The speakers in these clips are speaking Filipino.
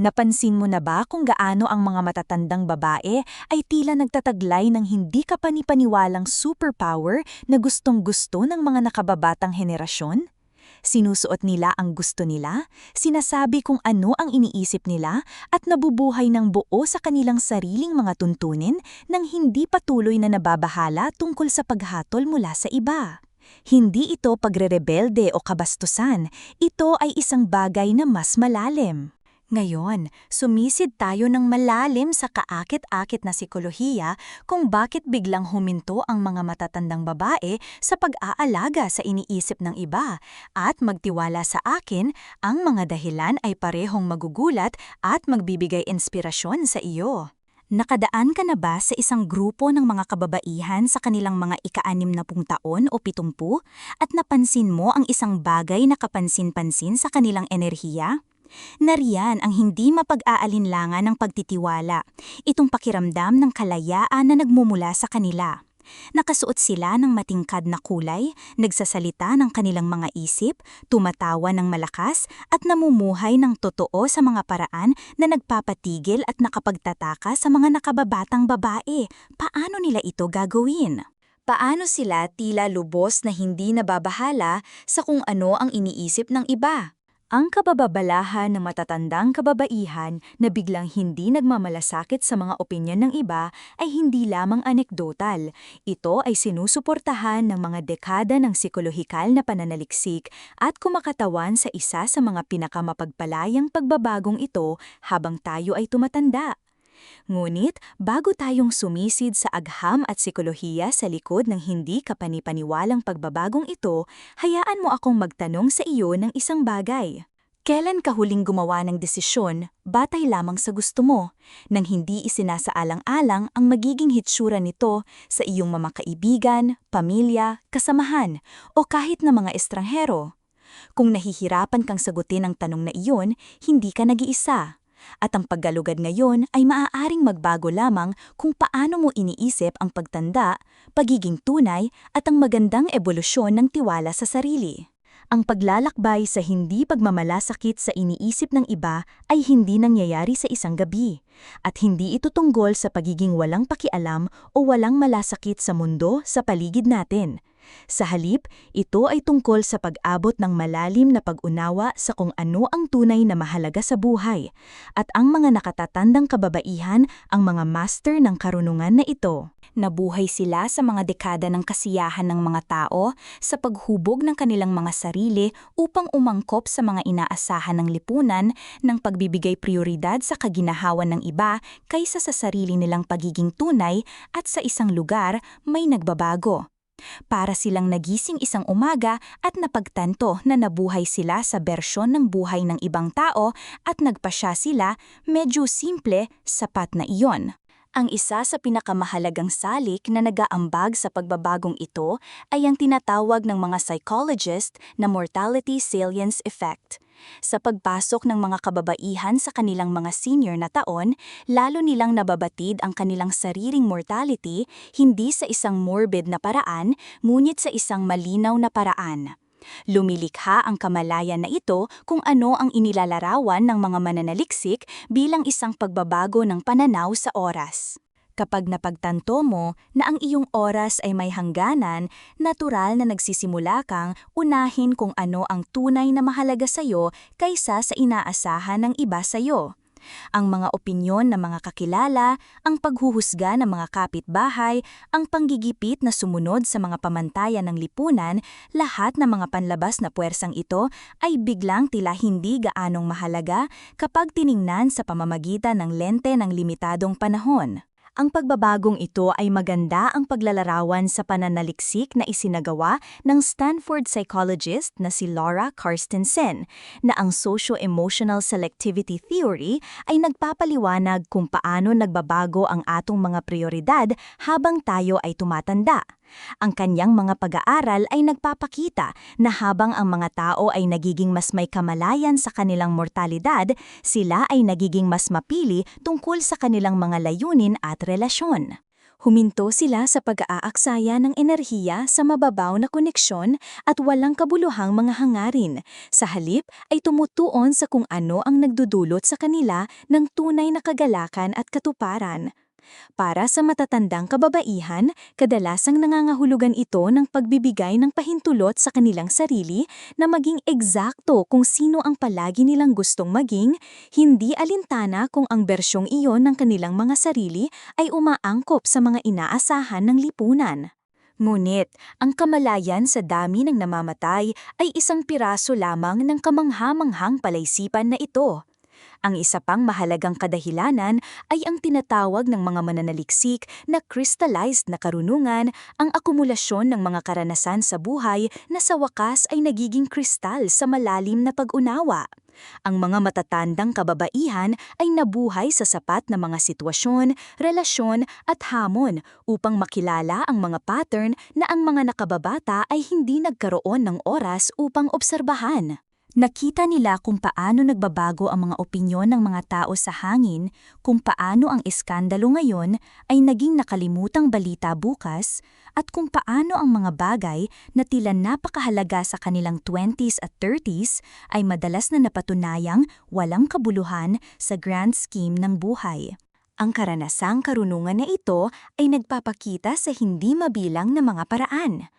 Napansin mo na ba kung gaano ang mga matatandang babae ay tila nagtataglay ng hindi kapanipaniwalang superpower na gustong-gusto ng mga nakababatang henerasyon? Sinusuot nila ang gusto nila, sinasabi kung ano ang iniisip nila at nabubuhay ng buo sa kanilang sariling mga tuntunin nang hindi patuloy na nababahala tungkol sa paghatol mula sa iba. Hindi ito pagrerebelde o kabastusan, ito ay isang bagay na mas malalim. Ngayon, sumisid tayo ng malalim sa kaakit-akit na sikolohiya kung bakit biglang huminto ang mga matatandang babae sa pag-aalaga sa iniisip ng iba at magtiwala sa akin ang mga dahilan ay parehong magugulat at magbibigay inspirasyon sa iyo. Nakadaan ka na ba sa isang grupo ng mga kababaihan sa kanilang mga ika-anim na pung taon o pitumpu at napansin mo ang isang bagay na kapansin-pansin sa kanilang enerhiya? Nariyan ang hindi mapag-aalinlangan ng pagtitiwala, itong pakiramdam ng kalayaan na nagmumula sa kanila. Nakasuot sila ng matingkad na kulay, nagsasalita ng kanilang mga isip, tumatawa ng malakas at namumuhay ng totoo sa mga paraan na nagpapatigil at nakapagtataka sa mga nakababatang babae. Paano nila ito gagawin? Paano sila tila lubos na hindi nababahala sa kung ano ang iniisip ng iba? Ang kabababalahan ng matatandang kababaihan na biglang hindi nagmamalasakit sa mga opinyon ng iba ay hindi lamang anekdotal. Ito ay sinusuportahan ng mga dekada ng psikolohikal na pananaliksik at kumakatawan sa isa sa mga pinakamapagpalayang pagbabagong ito habang tayo ay tumatanda. Ngunit, bago tayong sumisid sa agham at psikolohiya sa likod ng hindi kapanipaniwalang pagbabagong ito, hayaan mo akong magtanong sa iyo ng isang bagay. Kailan ka huling gumawa ng desisyon, batay lamang sa gusto mo, nang hindi isinasaalang-alang ang magiging hitsura nito sa iyong mga kaibigan, pamilya, kasamahan, o kahit na mga estranghero? Kung nahihirapan kang sagutin ang tanong na iyon, hindi ka nag-iisa. At ang paggalugad ngayon ay maaaring magbago lamang kung paano mo iniisip ang pagtanda, pagiging tunay at ang magandang ebolusyon ng tiwala sa sarili. Ang paglalakbay sa hindi pagmamalasakit sa iniisip ng iba ay hindi nangyayari sa isang gabi, at hindi ito tungkol sa pagiging walang pakialam o walang malasakit sa mundo sa paligid natin. Sa halip, ito ay tungkol sa pag-abot ng malalim na pag-unawa sa kung ano ang tunay na mahalaga sa buhay, at ang mga nakatatandang kababaihan ang mga master ng karunungan na ito. Nabuhay sila sa mga dekada ng kasiyahan ng mga tao sa paghubog ng kanilang mga sarili upang umangkop sa mga inaasahan ng lipunan ng pagbibigay prioridad sa kaginahawan ng iba kaysa sa sarili nilang pagiging tunay at sa isang lugar may nagbabago. Para silang nagising isang umaga at napagtanto na nabuhay sila sa bersyon ng buhay ng ibang tao at nagpasya sila medyo simple, sapat na iyon. Ang isa sa pinakamahalagang salik na nagaambag sa pagbabagong ito ay ang tinatawag ng mga psychologist na mortality salience effect. Sa pagpasok ng mga kababaihan sa kanilang mga senior na taon, lalo nilang nababatid ang kanilang sariling mortality hindi sa isang morbid na paraan, ngunit sa isang malinaw na paraan. Lumilikha ang kamalayan na ito kung ano ang inilalarawan ng mga mananaliksik bilang isang pagbabago ng pananaw sa oras. Kapag napagtanto mo na ang iyong oras ay may hangganan, natural na nagsisimula kang unahin kung ano ang tunay na mahalaga sa iyo kaysa sa inaasahan ng iba sa iyo ang mga opinyon ng mga kakilala, ang paghuhusga ng mga kapitbahay, ang panggigipit na sumunod sa mga pamantayan ng lipunan, lahat ng mga panlabas na puwersang ito ay biglang tila hindi gaanong mahalaga kapag tiningnan sa pamamagitan ng lente ng limitadong panahon. Ang pagbabagong ito ay maganda ang paglalarawan sa pananaliksik na isinagawa ng Stanford psychologist na si Laura Carstensen na ang socio-emotional selectivity theory ay nagpapaliwanag kung paano nagbabago ang atong mga prioridad habang tayo ay tumatanda. Ang kanyang mga pag-aaral ay nagpapakita na habang ang mga tao ay nagiging mas may kamalayan sa kanilang mortalidad, sila ay nagiging mas mapili tungkol sa kanilang mga layunin at relasyon. Huminto sila sa pag-aaksaya ng enerhiya sa mababaw na koneksyon at walang kabuluhang mga hangarin. Sa halip ay tumutuon sa kung ano ang nagdudulot sa kanila ng tunay na kagalakan at katuparan. Para sa matatandang kababaihan, kadalasang nangangahulugan ito ng pagbibigay ng pahintulot sa kanilang sarili na maging eksakto kung sino ang palagi nilang gustong maging, hindi alintana kung ang bersyong iyon ng kanilang mga sarili ay umaangkop sa mga inaasahan ng lipunan. Ngunit, ang kamalayan sa dami ng namamatay ay isang piraso lamang ng kamanghamanghang palaisipan na ito. Ang isa pang mahalagang kadahilanan ay ang tinatawag ng mga mananaliksik na crystallized na karunungan, ang akumulasyon ng mga karanasan sa buhay na sa wakas ay nagiging kristal sa malalim na pag-unawa. Ang mga matatandang kababaihan ay nabuhay sa sapat na mga sitwasyon, relasyon at hamon upang makilala ang mga pattern na ang mga nakababata ay hindi nagkaroon ng oras upang obserbahan. Nakita nila kung paano nagbabago ang mga opinyon ng mga tao sa hangin, kung paano ang iskandalo ngayon ay naging nakalimutang balita bukas, at kung paano ang mga bagay na tila napakahalaga sa kanilang 20s at 30s ay madalas na napatunayang walang kabuluhan sa grand scheme ng buhay. Ang karanasang karunungan na ito ay nagpapakita sa hindi mabilang na mga paraan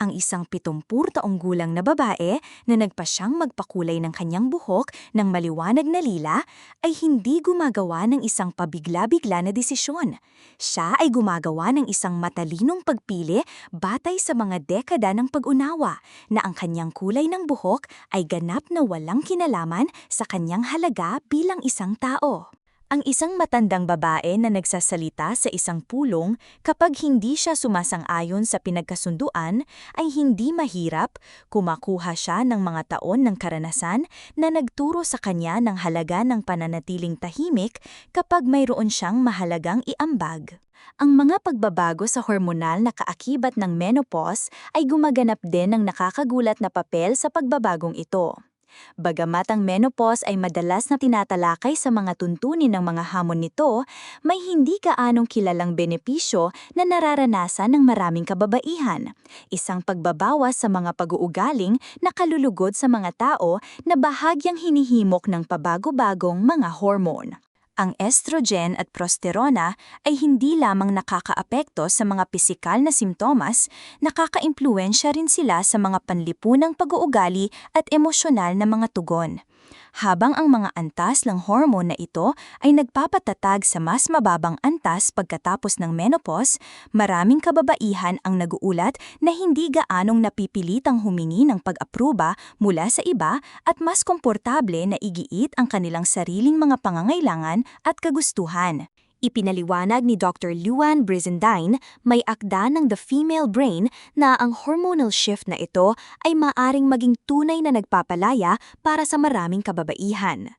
ang isang pitumpur taong gulang na babae na nagpasyang magpakulay ng kanyang buhok ng maliwanag na lila ay hindi gumagawa ng isang pabigla-bigla na desisyon. Siya ay gumagawa ng isang matalinong pagpili batay sa mga dekada ng pag-unawa na ang kanyang kulay ng buhok ay ganap na walang kinalaman sa kanyang halaga bilang isang tao. Ang isang matandang babae na nagsasalita sa isang pulong kapag hindi siya sumasang-ayon sa pinagkasunduan ay hindi mahirap kumakuha siya ng mga taon ng karanasan na nagturo sa kanya ng halaga ng pananatiling tahimik kapag mayroon siyang mahalagang iambag. Ang mga pagbabago sa hormonal na kaakibat ng menopause ay gumaganap din ng nakakagulat na papel sa pagbabagong ito. Bagamat ang menopause ay madalas na tinatalakay sa mga tuntunin ng mga hamon nito, may hindi kaanong kilalang benepisyo na nararanasan ng maraming kababaihan. Isang pagbabawas sa mga pag-uugaling na kalulugod sa mga tao na bahagyang hinihimok ng pabago-bagong mga hormone. Ang estrogen at prosterona ay hindi lamang nakakaapekto sa mga pisikal na simptomas, nakakaimpluensya rin sila sa mga panlipunang pag-uugali at emosyonal na mga tugon habang ang mga antas ng hormone na ito ay nagpapatatag sa mas mababang antas pagkatapos ng menopause, maraming kababaihan ang naguulat na hindi gaanong napipilitang humingi ng pag-apruba mula sa iba at mas komportable na igiit ang kanilang sariling mga pangangailangan at kagustuhan. Ipinaliwanag ni Dr. Luan Brizendine, may akda ng The Female Brain na ang hormonal shift na ito ay maaring maging tunay na nagpapalaya para sa maraming kababaihan.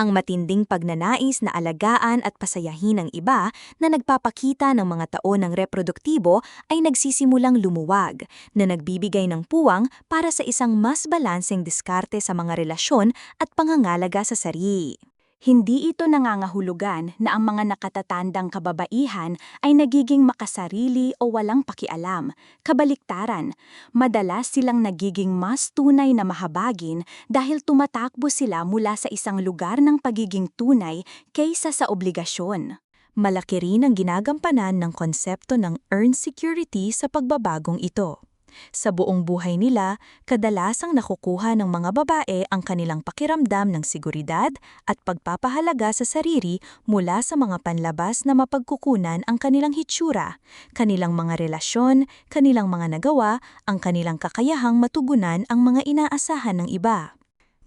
Ang matinding pagnanais na alagaan at pasayahin ng iba na nagpapakita ng mga taon ng reproduktibo ay nagsisimulang lumuwag, na nagbibigay ng puwang para sa isang mas balanseng diskarte sa mga relasyon at pangangalaga sa sarili. Hindi ito nangangahulugan na ang mga nakatatandang kababaihan ay nagiging makasarili o walang pakialam. Kabaliktaran, madalas silang nagiging mas tunay na mahabagin dahil tumatakbo sila mula sa isang lugar ng pagiging tunay kaysa sa obligasyon. Malaki rin ang ginagampanan ng konsepto ng earned security sa pagbabagong ito. Sa buong buhay nila, kadalasang nakukuha ng mga babae ang kanilang pakiramdam ng seguridad at pagpapahalaga sa sarili mula sa mga panlabas na mapagkukunan ang kanilang hitsura, kanilang mga relasyon, kanilang mga nagawa, ang kanilang kakayahang matugunan ang mga inaasahan ng iba.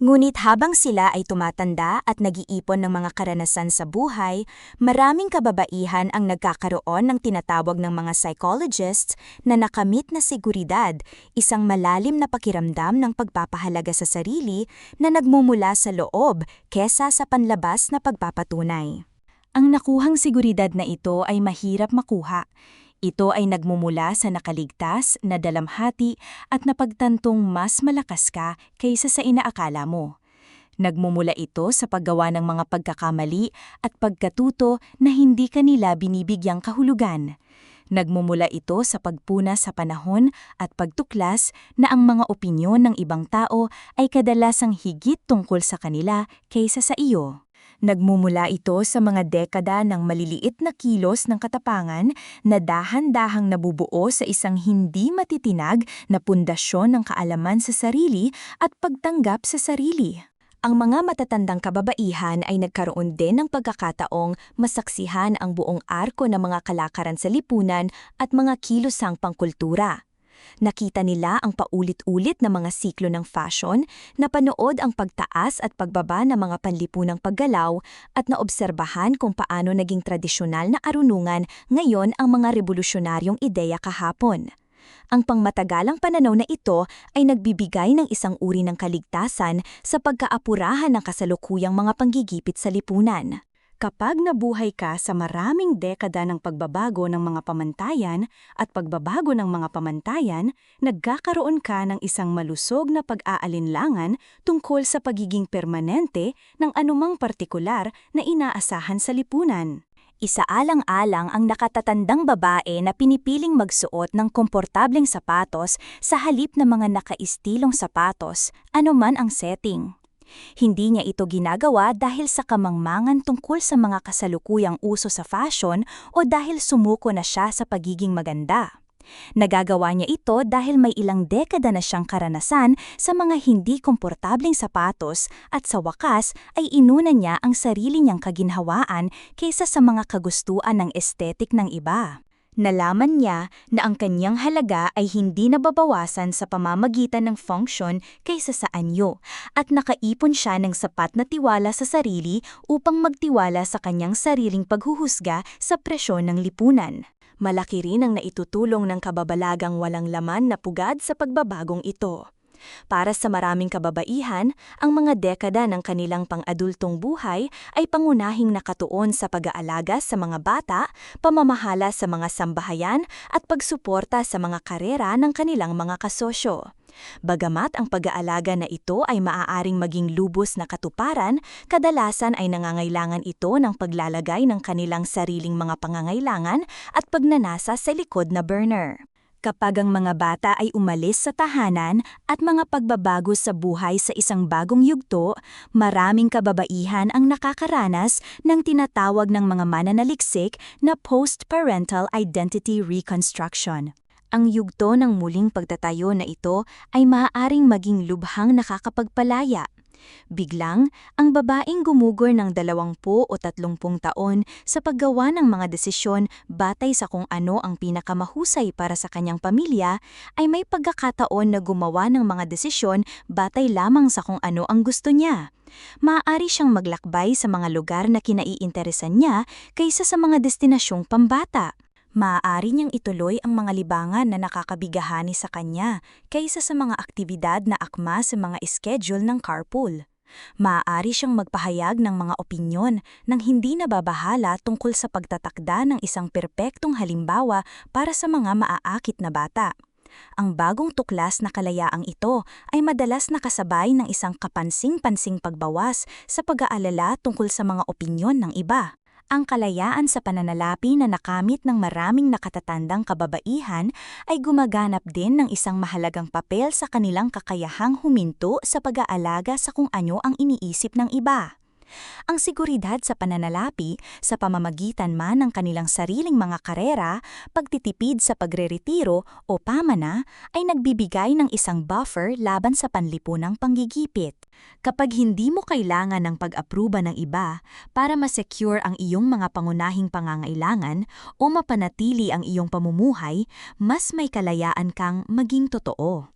Ngunit habang sila ay tumatanda at nag-iipon ng mga karanasan sa buhay, maraming kababaihan ang nagkakaroon ng tinatawag ng mga psychologists na nakamit na seguridad, isang malalim na pakiramdam ng pagpapahalaga sa sarili na nagmumula sa loob kesa sa panlabas na pagpapatunay. Ang nakuhang seguridad na ito ay mahirap makuha ito ay nagmumula sa nakaligtas na dalamhati at napagtantong mas malakas ka kaysa sa inaakala mo. Nagmumula ito sa paggawa ng mga pagkakamali at pagkatuto na hindi kanila binibigyang kahulugan. Nagmumula ito sa pagpuna sa panahon at pagtuklas na ang mga opinyon ng ibang tao ay kadalasang higit tungkol sa kanila kaysa sa iyo. Nagmumula ito sa mga dekada ng maliliit na kilos ng katapangan na dahan-dahang nabubuo sa isang hindi matitinag na pundasyon ng kaalaman sa sarili at pagtanggap sa sarili. Ang mga matatandang kababaihan ay nagkaroon din ng pagkakataong masaksihan ang buong arko ng mga kalakaran sa lipunan at mga kilosang pangkultura. Nakita nila ang paulit-ulit na mga siklo ng fashion, napanood ang pagtaas at pagbaba ng mga panlipunang paggalaw at naobserbahan kung paano naging tradisyonal na arunungan ngayon ang mga revolusyonaryong ideya kahapon. Ang pangmatagalang pananaw na ito ay nagbibigay ng isang uri ng kaligtasan sa pagkaapurahan ng kasalukuyang mga panggigipit sa lipunan. Kapag nabuhay ka sa maraming dekada ng pagbabago ng mga pamantayan at pagbabago ng mga pamantayan, nagkakaroon ka ng isang malusog na pag-aalinlangan tungkol sa pagiging permanente ng anumang partikular na inaasahan sa lipunan. Isaalang-alang ang nakatatandang babae na pinipiling magsuot ng komportableng sapatos sa halip ng mga nakaistilong sapatos, anuman ang setting. Hindi niya ito ginagawa dahil sa kamangmangan tungkol sa mga kasalukuyang uso sa fashion o dahil sumuko na siya sa pagiging maganda. Nagagawa niya ito dahil may ilang dekada na siyang karanasan sa mga hindi komportableng sapatos at sa wakas ay inuna niya ang sarili niyang kaginhawaan kaysa sa mga kagustuan ng estetik ng iba. Nalaman niya na ang kanyang halaga ay hindi nababawasan sa pamamagitan ng function kaysa sa anyo at nakaipon siya ng sapat na tiwala sa sarili upang magtiwala sa kanyang sariling paghuhusga sa presyon ng lipunan. Malaki rin ang naitutulong ng kababalagang walang laman na pugad sa pagbabagong ito. Para sa maraming kababaihan, ang mga dekada ng kanilang pang-adultong buhay ay pangunahing nakatuon sa pag-aalaga sa mga bata, pamamahala sa mga sambahayan at pagsuporta sa mga karera ng kanilang mga kasosyo. Bagamat ang pag-aalaga na ito ay maaaring maging lubos na katuparan, kadalasan ay nangangailangan ito ng paglalagay ng kanilang sariling mga pangangailangan at pagnanasa sa likod na burner kapag ang mga bata ay umalis sa tahanan at mga pagbabago sa buhay sa isang bagong yugto, maraming kababaihan ang nakakaranas ng tinatawag ng mga mananaliksik na post-parental identity reconstruction. Ang yugto ng muling pagtatayo na ito ay maaaring maging lubhang nakakapagpalaya Biglang, ang babaeng gumugol ng 20 o 30 taon sa paggawa ng mga desisyon batay sa kung ano ang pinakamahusay para sa kanyang pamilya, ay may pagkakataon na gumawa ng mga desisyon batay lamang sa kung ano ang gusto niya. Maaari siyang maglakbay sa mga lugar na kinaiinteresan niya kaysa sa mga destinasyong pambata maaari niyang ituloy ang mga libangan na nakakabigahani sa kanya kaysa sa mga aktibidad na akma sa mga schedule ng carpool. Maaari siyang magpahayag ng mga opinyon nang hindi nababahala tungkol sa pagtatakda ng isang perpektong halimbawa para sa mga maaakit na bata. Ang bagong tuklas na kalayaang ito ay madalas nakasabay ng isang kapansing-pansing pagbawas sa pag-aalala tungkol sa mga opinyon ng iba. Ang kalayaan sa pananalapi na nakamit ng maraming nakatatandang kababaihan ay gumaganap din ng isang mahalagang papel sa kanilang kakayahang huminto sa pag-aalaga sa kung ano ang iniisip ng iba ang seguridad sa pananalapi sa pamamagitan man ng kanilang sariling mga karera, pagtitipid sa pagreretiro o pamana ay nagbibigay ng isang buffer laban sa panlipunang panggigipit. Kapag hindi mo kailangan ng pag-apruba ng iba para ma-secure ang iyong mga pangunahing pangangailangan o mapanatili ang iyong pamumuhay, mas may kalayaan kang maging totoo.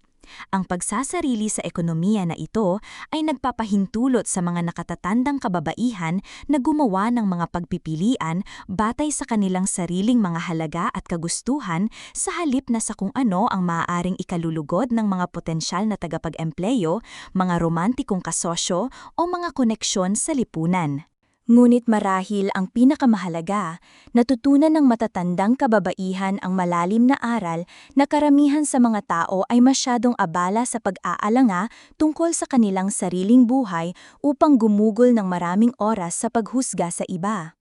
Ang pagsasarili sa ekonomiya na ito ay nagpapahintulot sa mga nakatatandang kababaihan na gumawa ng mga pagpipilian batay sa kanilang sariling mga halaga at kagustuhan sa halip na sa kung ano ang maaaring ikalulugod ng mga potensyal na tagapag-empleyo, mga romantikong kasosyo o mga koneksyon sa lipunan. Ngunit marahil ang pinakamahalaga, natutunan ng matatandang kababaihan ang malalim na aral na karamihan sa mga tao ay masyadong abala sa pag-aalanga tungkol sa kanilang sariling buhay upang gumugol ng maraming oras sa paghusga sa iba.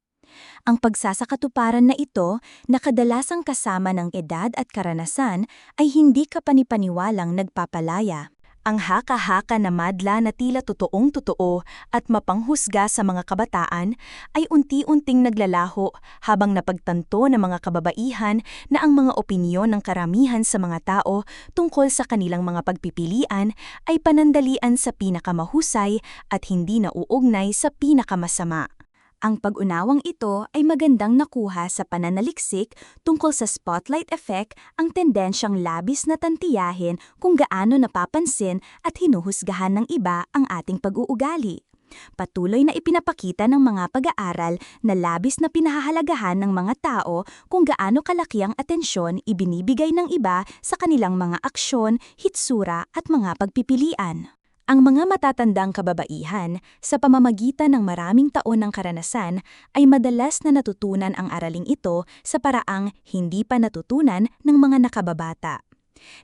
Ang pagsasakatuparan na ito, na kadalasang kasama ng edad at karanasan, ay hindi kapanipaniwalang nagpapalaya. Ang haka-haka na madla na tila totoong totoo at mapanghusga sa mga kabataan ay unti-unting naglalaho habang napagtanto ng mga kababaihan na ang mga opinyon ng karamihan sa mga tao tungkol sa kanilang mga pagpipilian ay panandalian sa pinakamahusay at hindi nauugnay sa pinakamasama. Ang pag-unawang ito ay magandang nakuha sa pananaliksik tungkol sa spotlight effect ang tendensyang labis na tantiyahin kung gaano napapansin at hinuhusgahan ng iba ang ating pag-uugali. Patuloy na ipinapakita ng mga pag-aaral na labis na pinahahalagahan ng mga tao kung gaano kalaki ang atensyon ibinibigay ng iba sa kanilang mga aksyon, hitsura at mga pagpipilian. Ang mga matatandang kababaihan sa pamamagitan ng maraming taon ng karanasan ay madalas na natutunan ang araling ito sa paraang hindi pa natutunan ng mga nakababata.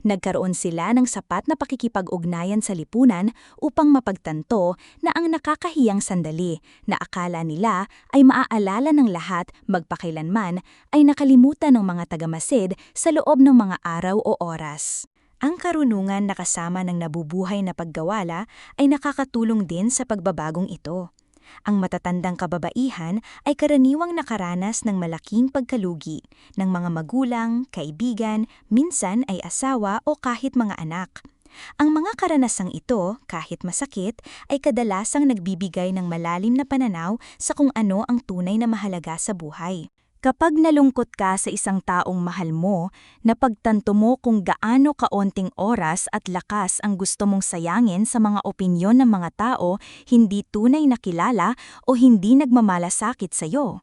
Nagkaroon sila ng sapat na pakikipag-ugnayan sa lipunan upang mapagtanto na ang nakakahiyang sandali na akala nila ay maaalala ng lahat magpakailanman ay nakalimutan ng mga tagamasid sa loob ng mga araw o oras. Ang karunungan na kasama ng nabubuhay na paggawala ay nakakatulong din sa pagbabagong ito. Ang matatandang kababaihan ay karaniwang nakaranas ng malaking pagkalugi ng mga magulang, kaibigan, minsan ay asawa o kahit mga anak. Ang mga karanasang ito, kahit masakit, ay kadalasang nagbibigay ng malalim na pananaw sa kung ano ang tunay na mahalaga sa buhay. Kapag nalungkot ka sa isang taong mahal mo, napagtanto mo kung gaano kaonting oras at lakas ang gusto mong sayangin sa mga opinyon ng mga tao hindi tunay na kilala o hindi nagmamalasakit sa iyo.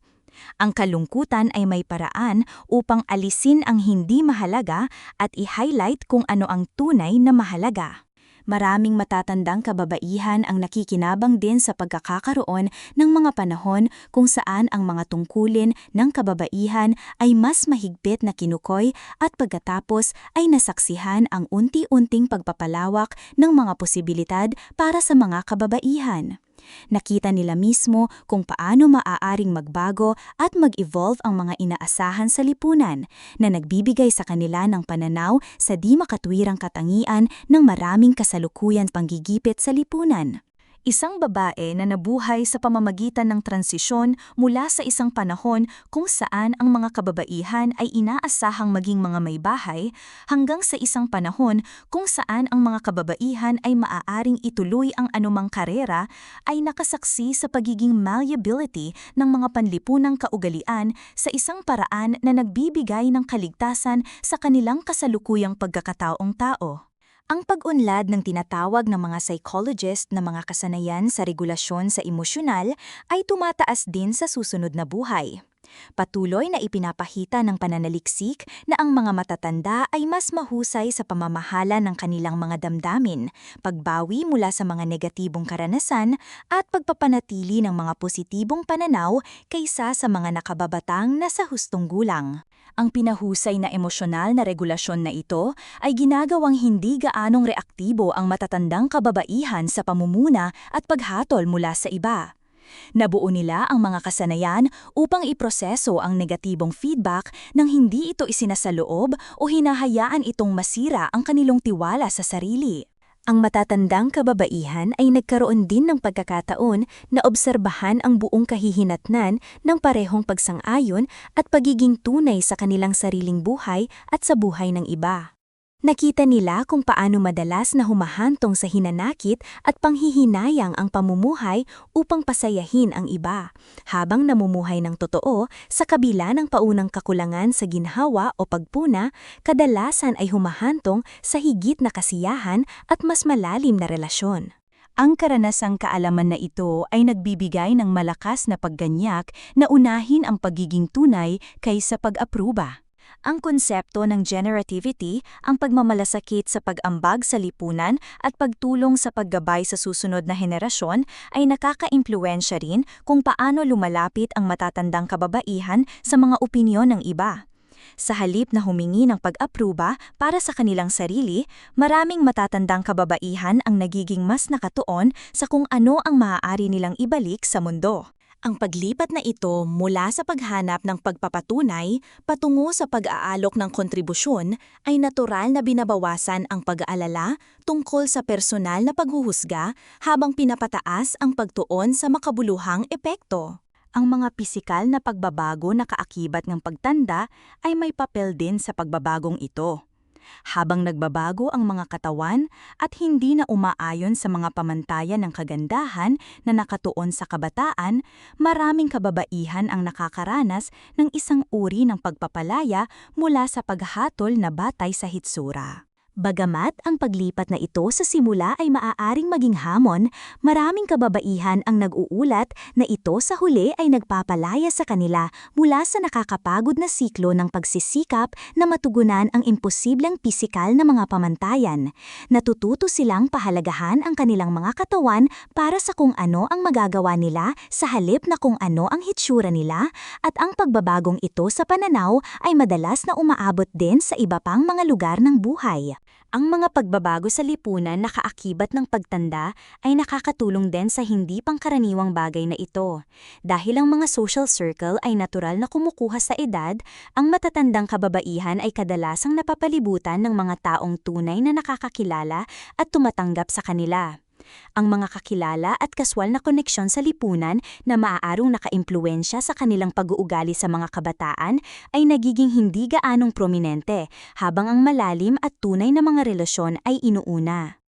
Ang kalungkutan ay may paraan upang alisin ang hindi mahalaga at i-highlight kung ano ang tunay na mahalaga. Maraming matatandang kababaihan ang nakikinabang din sa pagkakakaroon ng mga panahon kung saan ang mga tungkulin ng kababaihan ay mas mahigpit na kinukoy at pagkatapos ay nasaksihan ang unti-unting pagpapalawak ng mga posibilidad para sa mga kababaihan. Nakita nila mismo kung paano maaaring magbago at mag-evolve ang mga inaasahan sa lipunan na nagbibigay sa kanila ng pananaw sa di makatwirang katangian ng maraming kasalukuyan panggigipit sa lipunan. Isang babae na nabuhay sa pamamagitan ng transisyon mula sa isang panahon kung saan ang mga kababaihan ay inaasahang maging mga may bahay hanggang sa isang panahon kung saan ang mga kababaihan ay maaaring ituloy ang anumang karera ay nakasaksi sa pagiging malleability ng mga panlipunang kaugalian sa isang paraan na nagbibigay ng kaligtasan sa kanilang kasalukuyang pagkakataong tao. Ang pag-unlad ng tinatawag ng mga psychologist na mga kasanayan sa regulasyon sa emosyonal ay tumataas din sa susunod na buhay. Patuloy na ipinapahita ng pananaliksik na ang mga matatanda ay mas mahusay sa pamamahala ng kanilang mga damdamin, pagbawi mula sa mga negatibong karanasan at pagpapanatili ng mga positibong pananaw kaysa sa mga nakababatang nasa hustong gulang. Ang pinahusay na emosyonal na regulasyon na ito ay ginagawang hindi gaanong reaktibo ang matatandang kababaihan sa pamumuna at paghatol mula sa iba. Nabuo nila ang mga kasanayan upang iproseso ang negatibong feedback nang hindi ito isinasaloob o hinahayaan itong masira ang kanilang tiwala sa sarili. Ang matatandang kababaihan ay nagkaroon din ng pagkakataon na obserbahan ang buong kahihinatnan ng parehong pagsang-ayon at pagiging tunay sa kanilang sariling buhay at sa buhay ng iba. Nakita nila kung paano madalas na humahantong sa hinanakit at panghihinayang ang pamumuhay upang pasayahin ang iba, habang namumuhay ng totoo sa kabila ng paunang kakulangan sa ginhawa o pagpuna, kadalasan ay humahantong sa higit na kasiyahan at mas malalim na relasyon. Ang karanasang kaalaman na ito ay nagbibigay ng malakas na pagganyak na unahin ang pagiging tunay kaysa pag-apruba. Ang konsepto ng generativity, ang pagmamalasakit sa pag-ambag sa lipunan at pagtulong sa paggabay sa susunod na henerasyon ay nakaka-impluensya rin kung paano lumalapit ang matatandang kababaihan sa mga opinyon ng iba. Sa halip na humingi ng pag-apruba para sa kanilang sarili, maraming matatandang kababaihan ang nagiging mas nakatuon sa kung ano ang maaari nilang ibalik sa mundo. Ang paglipat na ito mula sa paghanap ng pagpapatunay patungo sa pag-aalok ng kontribusyon ay natural na binabawasan ang pag-aalala tungkol sa personal na paghuhusga habang pinapataas ang pagtuon sa makabuluhang epekto. Ang mga pisikal na pagbabago na kaakibat ng pagtanda ay may papel din sa pagbabagong ito habang nagbabago ang mga katawan at hindi na umaayon sa mga pamantayan ng kagandahan na nakatuon sa kabataan, maraming kababaihan ang nakakaranas ng isang uri ng pagpapalaya mula sa paghatol na batay sa hitsura. Bagamat ang paglipat na ito sa simula ay maaaring maging hamon, maraming kababaihan ang nag-uulat na ito sa huli ay nagpapalaya sa kanila mula sa nakakapagod na siklo ng pagsisikap na matugunan ang imposibleng pisikal na mga pamantayan. Natututo silang pahalagahan ang kanilang mga katawan para sa kung ano ang magagawa nila sa halip na kung ano ang hitsura nila at ang pagbabagong ito sa pananaw ay madalas na umaabot din sa iba pang mga lugar ng buhay. Ang mga pagbabago sa lipunan na kaakibat ng pagtanda ay nakakatulong din sa hindi pangkaraniwang bagay na ito. Dahil ang mga social circle ay natural na kumukuha sa edad, ang matatandang kababaihan ay kadalasang napapalibutan ng mga taong tunay na nakakakilala at tumatanggap sa kanila ang mga kakilala at kaswal na koneksyon sa lipunan na maaarong nakaimpluensya sa kanilang pag-uugali sa mga kabataan ay nagiging hindi gaanong prominente habang ang malalim at tunay na mga relasyon ay inuuna.